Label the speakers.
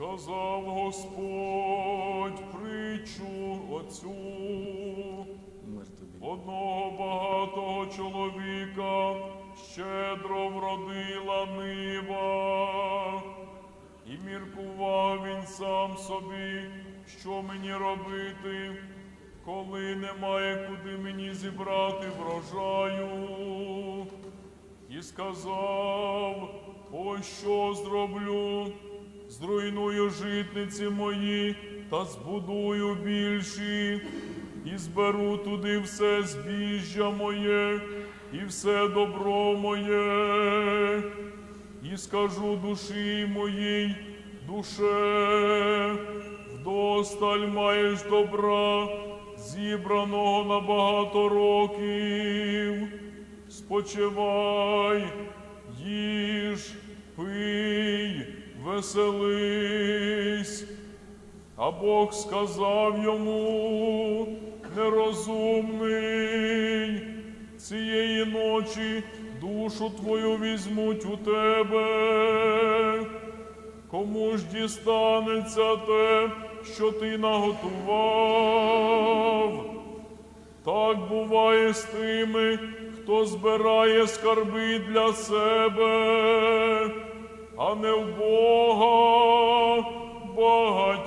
Speaker 1: Сказав Господь притчу оцю. Одного багатого чоловіка щедро вродила нива, і міркував він сам собі, що мені робити, коли немає куди мені зібрати врожаю. І сказав, ось що зроблю, зруйную житниці мої та збудую більші, і зберу туди все збіжжя моє і все добро моє, і скажу душі моїй, душе, вдосталь маєш добра, зібраного на багато років. Спочивай, пий, веселись. А Бог сказав йому, нерозумний, цієї ночі душу твою візьмуть у тебе. Кому ж дістанеться те, що ти наготував? Так буває з тими, хто збирає скарби для себе, meu borra, borra